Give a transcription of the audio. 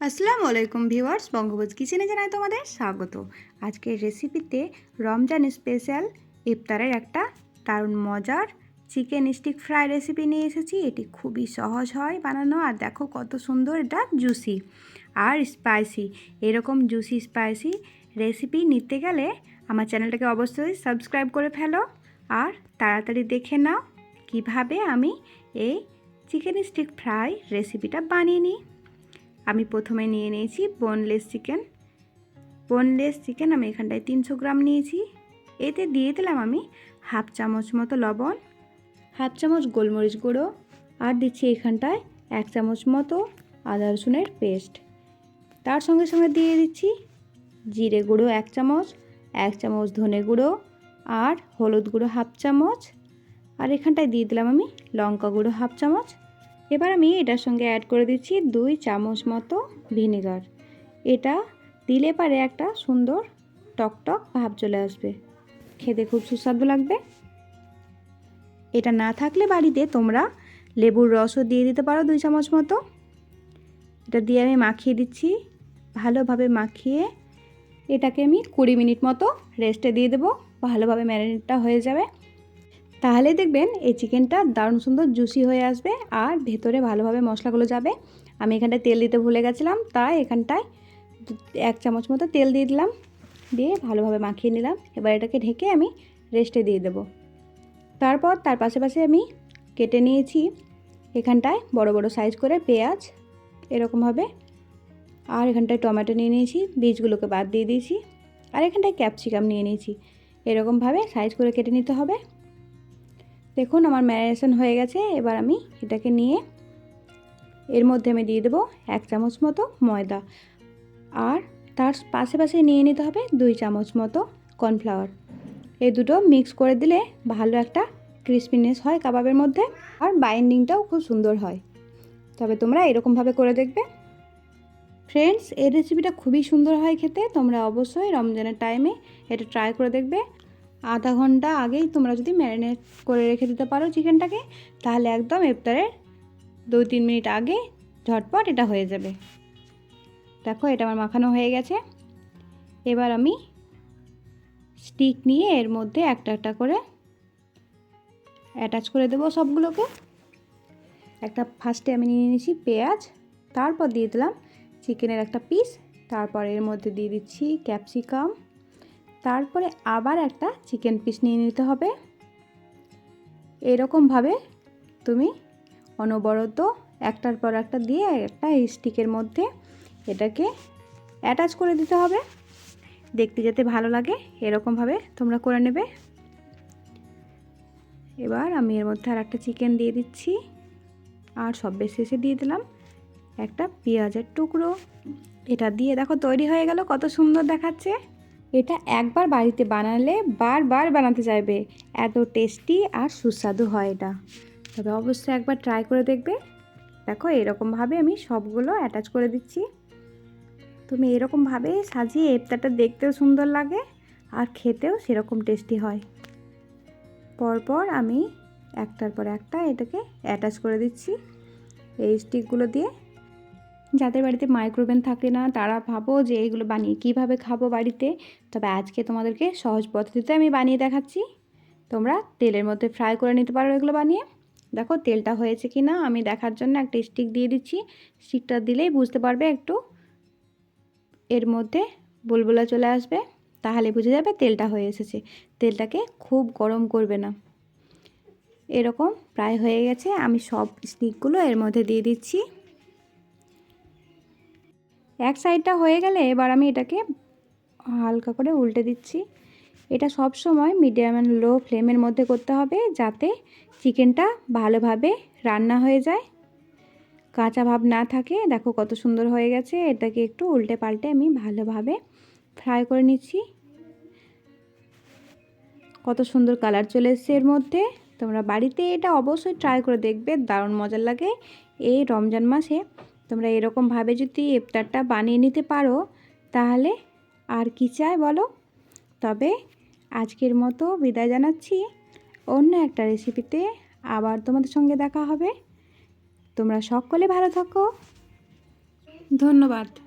আসসালামু আলাইকুম ভিউয়ার্স বঙ্গবোজ কিচেনে জানাই তোমাদের স্বাগত। আজকের রেসিপিতে রমজান স্পেশাল ইফতারের একটা দারুণ মজার চিকেন স্টিক ফ্রাই রেসিপি নিয়ে এসেছি। এটি খুবই সহজ হয় বানানো আর দেখো কত সুন্দর এটা জুসি আর স্পাইসি। এরকম জুসি, স্পাইসি রেসিপি নিতে গেলে আমার চ্যানেলটাকে অবশ্যই সাবস্ক্রাইব করে ফেলো আর তাড়াতাড়ি দেখে নাও কীভাবে আমি এই চিকেন স্টিক ফ্রাই রেসিপিটা বানিয়ে নিই। আমি প্রথমে নিয়ে নিয়েছি বোনলেস চিকেন বোনলেস চিকেন আমি এখানটায় তিনশো গ্রাম নিয়েছি। এতে দিয়ে দিলাম আমি হাফ চামচ মতো লবণ, হাফ চামচ গোলমরিচ গুঁড়ো আর দিচ্ছি এখানটায় এক চামচ মতো আদা রসুনের পেস্ট। তার সঙ্গে সঙ্গে দিয়ে দিচ্ছি জিরে গুঁড়ো এক চামচ এক চামচ ধনে গুঁড়ো আর হলুদ গুঁড়ো হাফ চামচ। আর এখানটায় দিয়ে দিলাম আমি লঙ্কা গুঁড়ো হাফ চামচ এবার আমি এটার সঙ্গে অ্যাড করে দিচ্ছি দুই চামচ মতো ভিনেগার এটা দিলে পারে একটা সুন্দর টকটক ভাব চলে আসবে। খেতে খুব সুস্বাদু লাগবে। এটা না থাকলে বাড়িতে তোমরা লেবুর রসও দিয়ে দিতে পারো দুই চামচ মতো। এটা দিয়ে আমি মাখিয়ে দিচ্ছি। ভালোভাবে মাখিয়ে এটাকে আমি কুড়ি মিনিট মতো রেস্টে দিয়ে দেবো। ভালোভাবে ম্যারিনেটটা হয়ে যাবে। তাহলে দেখবেন এই চিকেনটা দারুণ সুন্দর জুসি হয়ে আসবে আর ভেতরে ভালোভাবে মশলাগুলো যাবে। আমি এখানটায় তেল দিতে ভুলে গেছিলাম, তাই এখানটায় এক চামচ মতো তেল দিয়ে দিলাম, দিয়ে ভালোভাবে মাখিয়ে নিলাম। এবার এটাকে ঢেকে আমি রেস্টে দিয়ে দেবো। তারপর তার পাশে পাশে আমি কেটে নিয়েছি এখানটায় বড় বড় সাইজ করে পেঁয়াজ, এরকমভাবে। আর এখানটায় টমেটো নিয়ে নিয়েছি, বীজগুলোকে বাদ দিয়ে দিয়েছি। আর এখানটায় ক্যাপসিকাম নিয়ে নিয়েছি। এরকমভাবে সাইজ করে কেটে নিতে হবে। দেখুন, আমার ম্যারিনেশন হয়ে গেছে। এবার আমি এটাকে নিয়ে এর মধ্যে আমি দিয়ে দেবো এক চামচ মতো ময়দা। আর তার পাশে পাশে নিয়ে নিতে হবে দুই চামচ মতো কর্নফ্লাওয়ার। এই দুটো মিক্স করে দিলে ভালো একটা ক্রিসপিনেস হয় কাবাবের মধ্যে আর বাইন্ডিংটাও খুব সুন্দর হয়। তবে তোমরা এরকমভাবে করে দেখবে। ফ্রেন্ডস, এই রেসিপিটা খুবই সুন্দর হয় খেতে। তোমরা অবশ্যই রমজানের টাইমে এটা ট্রাই করে দেখবে। আধা ঘণ্টা আগেই তোমরা যদি ম্যারিনেট করে রেখে দিতে পারো চিকেনটাকে, তাহলে একদম ইফতারের দুই তিন মিনিট আগে ঝটপট এটা হয়ে যাবে। দেখো, এটা আমার মাখানো হয়ে গেছে। এবার আমি স্টিক নিয়ে এর মধ্যে একটা একটা করে অ্যাটাচ করে দেবো সবগুলোকে। একটা ফার্স্টে আমি নিয়ে নিয়েছি পেঁয়াজ, তারপর দিয়ে দিলাম চিকেনের একটা পিস, তারপর এর মধ্যে দিয়ে দিচ্ছি ক্যাপসিকাম। তারপরে আবার একটা চিকেন পিস নিয়ে নিতে হবে। এরকমভাবে তুমি অনবরত একটার পর একটা দিয়ে একটা স্টিকের মধ্যে এটাকে অ্যাটাচ করে দিতে হবে। দেখতে যাতে ভালো লাগে, এরকমভাবে তোমরা করে নেবে। এবার আমি এর মধ্যে আর একটা চিকেন দিয়ে দিচ্ছি। আর সব শেষে দিয়ে দিলাম একটা পেঁয়াজের টুকরো। এটা দিয়ে দেখো তৈরি হয়ে গেল, কত সুন্দর দেখাচ্ছে। এটা একবার বাড়িতে বানালে বারবার বানাতে চাইবে। এত টেস্টি আর সুস্বাদু হয় এটা। তবে অবশ্যই একবার ট্রাই করে দেখবে। দেখো, এরকমভাবে আমি সবগুলো অ্যাটাচ করে দিচ্ছি। তুমি এরকমভাবে সাজিয়ে ইফতারটা দেখতেও সুন্দর লাগে আর খেতেও সেরকম টেস্টি হয়। পরপর আমি একটার পর একটা এটাকে অ্যাটাচ করে দিচ্ছি। এই স্টিকগুলো দিয়ে যাদের বাড়িতে মাইক্রোওভেন থাকে না, তারা ভাবো যে এইগুলো বানিয়ে কীভাবে খাব বাড়িতে। তবে আজকে তোমাদেরকে সহজ পদ্ধতিতে আমি বানিয়ে দেখাচ্ছি। তোমরা তেলের মধ্যে ফ্রাই করে নিতে পারো এগুলো বানিয়ে। দেখো তেলটা হয়েছে কি না আমি দেখার জন্য একটা স্টিক দিয়ে দিচ্ছি। স্টিকটা দিলেই বুঝতে পারবে একটু। এর মধ্যে বুলবুলা চলে আসবে, তাহলে বুঝে যাবে তেলটা হয়ে এসেছে। তেলটাকে খুব গরম করবে না। এরকম প্রায় হয়ে গেছে, আমি সব স্টিকগুলো এর মধ্যে দিয়ে দিচ্ছি। এক সাইডটা হয়ে গেলে এবার আমি এটাকে হালকা করে উল্টে দিচ্ছি। এটা সব সময় মিডিয়াম অ্যান্ড লো ফ্লেমের মধ্যে করতে হবে যাতে চিকেনটা ভালোভাবে রান্না হয়ে যায়। কাঁচা ভাব না থাকে। দেখো কত সুন্দর হয়ে গেছে। এটাকে একটু উল্টে পাল্টে আমি ভালোভাবে ফ্রাই করে নিচ্ছি। কত সুন্দর কালার চলে এসছে এর মধ্যে। তোমরা বাড়িতে এটা অবশ্যই ট্রাই করে দেখবে। দারুণ মজার লাগে। এই রমজান মাসে তোমরা এরকমভাবে যদি ইফতারটা বানিয়ে নিতে পারো, তাহলে আর কি চাই বলো? তবে আজকের মতো বিদায় জানাচ্ছি। অন্য একটা রেসিপিতে আবার তোমাদের সঙ্গে দেখা হবে। তোমরা সকলে ভালো থাকো। ধন্যবাদ।